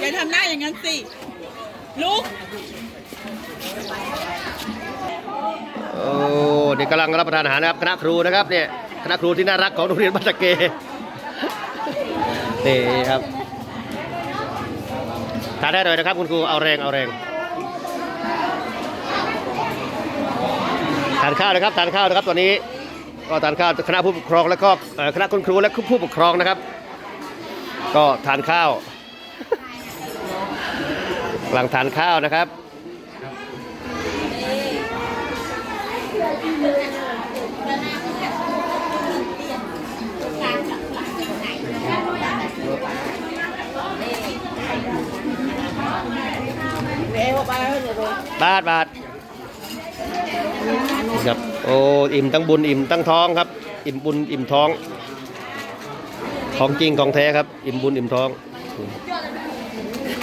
อย่าทำหน้าอย่างนั้นสิ ลุก โอ้เด็กกำลังรับประทานอาหารนะครับคณะครูนะครับเนี่ยคณะครูที่น่ารักของโรงเรียนบ้านตะเกนี่ครับทานได้เลยนะครับคุณครูเอาแรงเอาแรงทานข้าวนะครับทานข้าวนะครับตอนนี้ก็ทานข้าวคณะผู้ปกครองแล้วก็คณะคุณครูและผู้ปกครองนะครับ ก็ทานข้าว กำลังทานข้าวนะครับ บาทบาทครับโอ้อิ่มทั้งบุญอิ่มทั้งท้องครับ อิ่มบุญอิ่มท้อง ของจริงของแท้ครับ อิ่มบุญอิ่มท้อง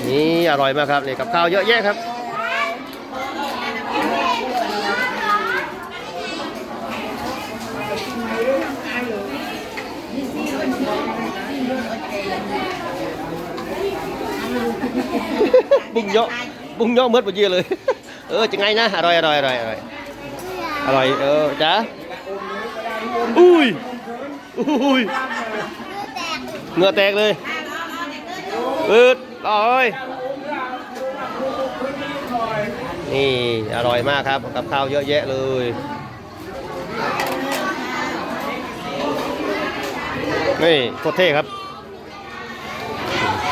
นี่อร่อยมากครับนี่กับข้าวเยอะแยะครับบุ้งเยอะบุ้งเยอะเมื่อปเยอะเลย เออจะไงนะอร่อยอร่อยอร่อยอร่อยอร่อยเออจ้าอุ้ยอุ้ยเหงื่อแตกเลยอืดอ ร่อย นี่อร่อยมากครับกับข้าวเยอะแยะเลยนี่โคตรเท่ครับ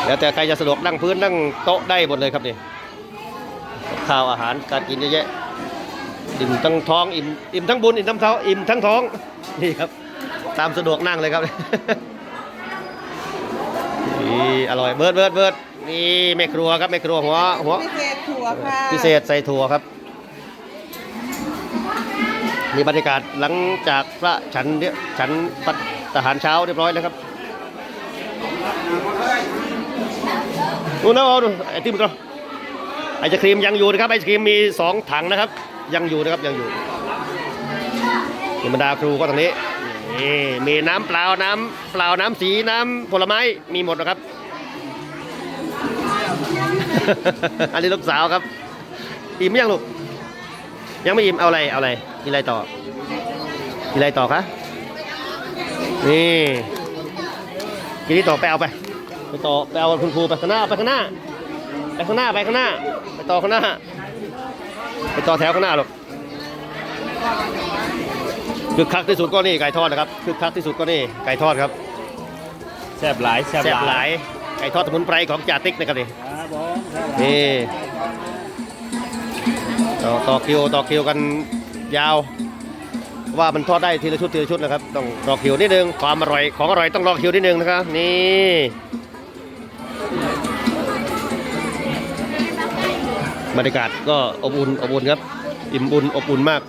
แล้วแต่ใครจะสะดวกนั่งพื้นนั่งโต๊ะได้หมดเลยครับนี่กับข้าวอาหารการกินเยอะแยะอิ่มทั้งท้องอิ่มอิ่มทั้งบุญอิ่มทั้งเท้องอิ่มทั้งท้องนี่ครับ ตามสะดวกนั่งเลยครับนี่อร่อยเบิร์ดเบิร์ดเบิร์ด นี่แม่ครัวครับแม่ครัวหัวหัวพิเศษถั่วค่ะพิเศษใส่ถั่วครับนี่บรรยากาศหลังจากพระฉันเนี่ยฉันปัตทหารเช้าเรียบร้อยแล้วครับดูนะเอาดูไอติมก่อนไอศครีมยังอยู่นะครับไอศครีมมีสองถังนะครับ ยังอยู่นะครับยังอยู่นี่บรรดาครูก็ตรงนี้นี่มีน้ำเปล่าน้ำเปล่าน้ำสีน้ำผลไม้มีหมดนะครับ อันนี้ลูกสาวครับ อิ่มยังลูก ยังไม่อิ่มเอาอะไรเอาอะไรมีอะไรต่อมีอะไรต่อคะนี่ทีนี้ต่อไปเอาไปไปต่อไปเอาคุณครูไปข้างหน้าไปข้างหน้าไปข้างหน้าไปข้างหน้า ไปต่อข้างหน้า ไปต่อแถวข้างหน้าลูกคึกคักที่สุดก็นี่ไก่ทอดนะครับคึกคักที่สุดก็นี่ไก่ทอดครับแซ่บหลายแซ่บแซ่บหหลาลายยไก่ทอดสมุนไพรของจ่าติ๊กนะครับนี่ครับผมนี่ต่อต่อคิวต่อคิวกันยาว ว่ามันทอดได้ทีละชุดทีละชุดนะครับ ต้องรอคิวนิดนึงความอร่อยของอร่อยต้องรอคิวนิดนึงนะครับนี่บรรยากาศก็อบอุ่นอบอุ่นครับ อิ่มบุญอบอุ่นมาก